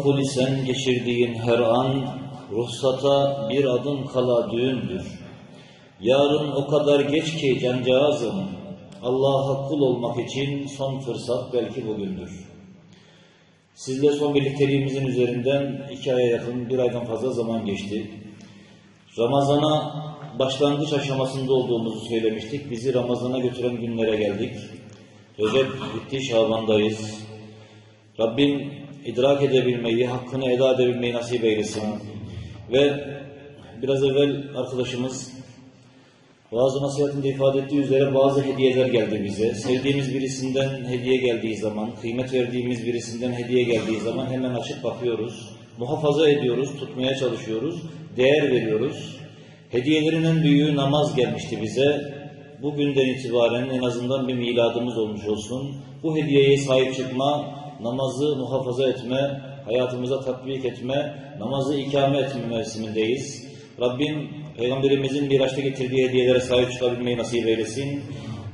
Makbul isen geçirdiğin her an, ruhsata bir adım kala düğündür. Yarın o kadar geç ki cancağızım, Allah'a kul olmak için son fırsat belki bugündür. Sizle son birlikteliğimizin üzerinden iki aya yakın, bir aydan fazla zaman geçti. Ramazana başlangıç aşamasında olduğumuzu söylemiştik. Bizi Ramazana götüren günlere geldik. Recep bitti, Şaban'dayız. Rabbim idrak edebilmeyi, hakkını eda edebilmeyi nasip eylesin. Ve biraz evvel arkadaşımız bazı nasihatinde ifade ettiği üzere bazı hediyeler geldi bize. Sevdiğimiz birisinden hediye geldiği zaman, kıymet verdiğimiz birisinden hediye geldiği zaman hemen açıp bakıyoruz. Muhafaza ediyoruz, tutmaya çalışıyoruz, değer veriyoruz. Hediyelerin en büyüğü namaz gelmişti bize. Bugünden itibaren en azından bir miladımız olmuş olsun. Bu hediyeye sahip çıkma, namazı muhafaza etme, hayatımıza tatbik etme, namazı ikame etme mevsimindeyiz. Rabbim Peygamberimizin Miraç'ta getirdiği hediyelere sahip çıkabilmeyi nasip eylesin.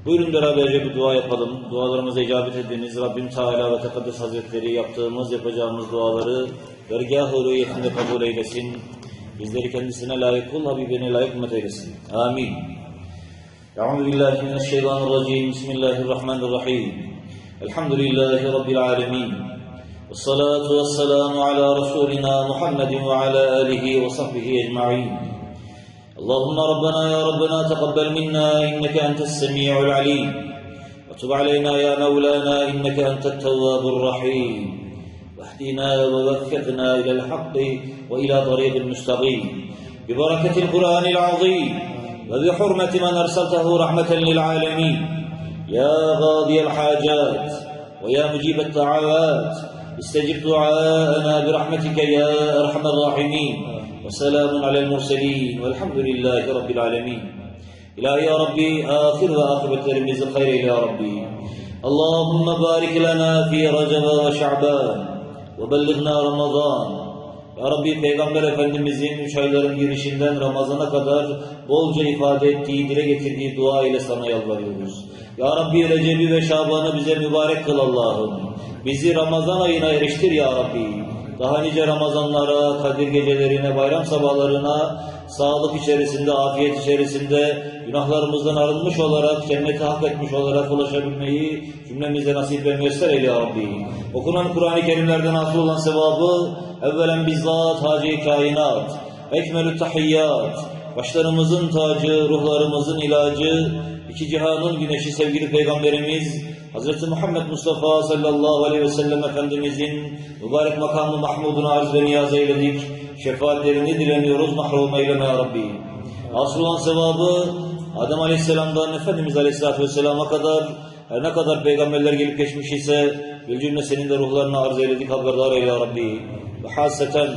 Buyurun beraberce bir dua yapalım. Dualarımıza icabet ediniz. Rabbim Teala ve Tekaddes Hazretleri yaptığımız, yapacağımız duaları dergâh-ı rüyetinde kabul eylesin. Bizleri kendisine layık kul, Habibine layık ümmet eylesin. Amin. Euzu billahi mineşşeytanirracim. Bismillahirrahmanirrahim. Elhamdülillahi Rabbil alemin. والصلاة والسلام على رسولنا محمد وعلى آله وصحبه أجمعين. اللهم ربنا يا ربنا تقبل منا إنك أنت السميع العليم وتب علينا يا مولانا إنك أنت التواب الرحيم. واهدنا ووفقنا إلى الحق وإلى طريق المستقيم ببركة القرآن العظيم وبحرمة من أرسلته رحمة للعالمين. يا غاضي الحاجات ويا مجيب الدعوات استجب دعاءنا برحمتك يا أرحم الراحمين. وسلام على المرسلين والحمد لله رب العالمين. إلهي يا ربي آخر وآخرة رمز خير يا ربي. اللهم بارك لنا في رجب وشعبان وبلغنا رمضان Ya Rabbi Peygamber Efendimizin üç ayların girişinden Ramazan'a kadar bolca ifade ettiği, dile getirdiği dua ile sana yalvarıyoruz. Ya Rabbi Recep'i ve Şaban'ı bize mübarek kıl Allah'ım. Bizi Ramazan ayına eriştir Ya Rabbi. Daha nice Ramazanlara, Kadir gecelerine, bayram sabahlarına sağlık içerisinde, afiyet içerisinde günahlarımızdan arınmış olarak, cenneti hak etmiş olarak ulaşabilmeyi cümlemize nasip ve müyesser eyle Rabbi. Okunan Kur'an-ı Kerimlerden hasıl olan sevabı evvelen bizzat Hacı Kainat, ekmelü tahiyyat, başlarımızın tacı, ruhlarımızın ilacı, iki cihanın güneşi sevgili Peygamberimiz Hz. Muhammed Mustafa sallallahu aleyhi ve sellem Efendimizin mübarek makamı Mahmud'una arz ve niyaz eyledik. Şefaatlerini dileniyoruz mahrum eyleme ya Rabbi. Asıl olan sevabı Adem Aleyhisselam'dan Efendimiz Aleyhisselatü Vesselam'a kadar her ne kadar peygamberler gelip geçmiş ise bir cümle senin de ruhlarına arz eyledik haberdar eyle ya Rabbi. Ve hasreten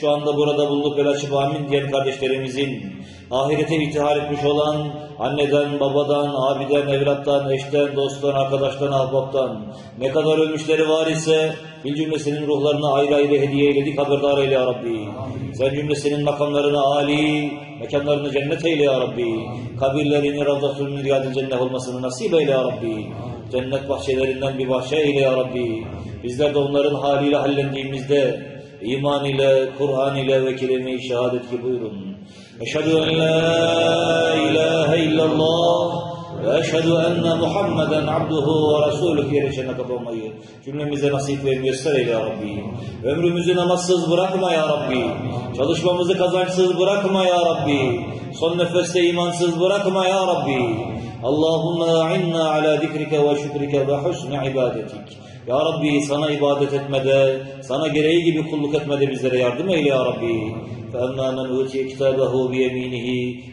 şu anda burada bulunup el açıp amin diyen kardeşlerimizin ahirete intihar etmiş olan anneden, babadan, abiden, evlattan, eşten, dosttan, arkadaştan, ahbaptan ne kadar ölmüşleri var ise bir cümlesinin ruhlarına ayrı ayrı hediye eyledik haberdar eyle ya Rabbi. Sen cümlesinin makamlarını âli, mekanlarını cennet eyle ya Rabbi. Kabirlerini Ravdatül Riyadil cennet olmasını nasip eyle ya Rabbi. Cennet bahçelerinden bir bahçe eyle ya Rabbi. Bizler de onların haliyle hallendiğimizde iman ile, Kur'an ile ve kelime-i şehadet ki buyurun. Eşhedü en la ilahe illallah ve eşhedü enne Muhammeden abduhu ve resuluhu diye cennet olmayı cümlemize nasip ve müyesser eyle ya Rabbi. Ömrümüzü namazsız bırakma ya Rabbi. Çalışmamızı kazançsız bırakma ya Rabbi. Son nefeste imansız bırakma ya Rabbi. Allahümme a'inna ala zikrike ve şükrike ve husni ibadetik. Ya Rabbi sana ibadet etmede, sana gereği gibi kulluk etmede bizlere yardım eyle ya Rabbi. فَأَمَّا مَنْ اُوْتِيَ كِتَابَهُ بِيَم۪ينِهِ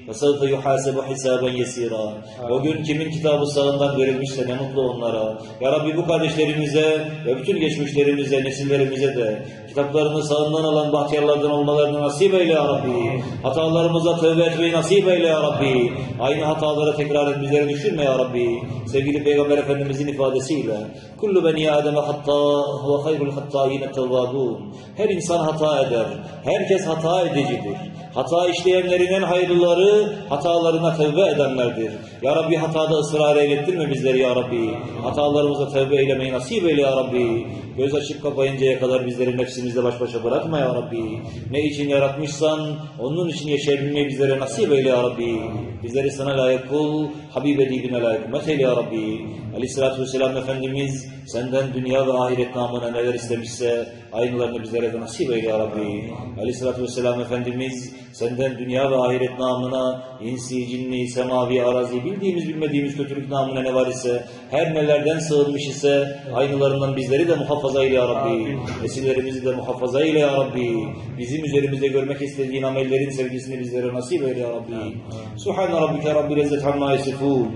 فَسَوْفَ يُحَاسَبُ حِسَابًا يَس۪يرًا O gün kimin kitabı sağından verilmişse ne mutlu onlara. Ya Rabbi bu kardeşlerimize ve bütün geçmişlerimize, nesillerimize de kitaplarını sağından alan bahtiyarlardan olmalarını nasip eyle ya Rabbi. Hatalarımıza tövbe etmeyi nasip eyle ya Rabbi. Aynı hatalara tekrar et bizleri düşürme ya Rabbi. Sevgili Peygamber Efendimizin ifadesiyle kullu beni Adem'e hatta ve hayrul hattâine tevvâbûn. Her insan hata eder. Herkes hata edicidir. Hata işleyenlerin en hayırlıları hatalarına tövbe edenlerdir. Ya Rabbi hatada ısrar eylettirme bizleri ya Rabbi. Hatalarımıza tövbe eylemeyi nasip eyle ya Rabbi. göz açıp kapayıncaya kadar bizleri nefsimizle baş başa bırakma ya Rabbi. Ne için yaratmışsan onun için yaşayabilmeyi bizlere nasip eyle ya Rabbi. Bizleri sana layık kul, Habib edibine layık ümmet eyle ya Rabbi. Aleyhissalatü vesselam Efendimiz senden dünya ve ahiret namına neler istemişse aynılarını bizlere nasip eyle ya Rabbi. Aleyhissalatü vesselam Efendimiz senden dünya ve ahiret namına insi, cinni, semavi, arazi bildiğimiz bilmediğimiz kötülük namına ne var ise her nelerden sığınmış ise aynılarından bizleri de muhafaza eyle ya Rabbi. Nesillerimizi de muhafaza eyle ya Rabbi. Bizim üzerimizde görmek istediğin amellerin sevgisini bizlere nasip eyle ya Rabbi. Subhane rabbike rabbil izzet amma yasifun.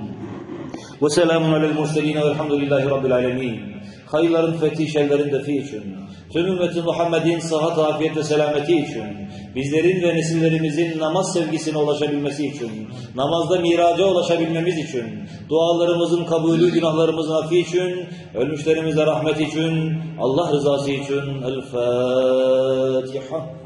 Ve selamun alel murselin velhamdülillahi rabbil alemin. Hayırların fethi şerlerin defi için, tüm ümmeti Muhammed'in sıhhat, afiyet ve selameti için, bizlerin ve nesillerimizin namaz sevgisine ulaşabilmesi için, namazda miraca ulaşabilmemiz için, dualarımızın kabulü, günahlarımızın affi için, ölmüşlerimize rahmet için, Allah rızası için. El Fatiha.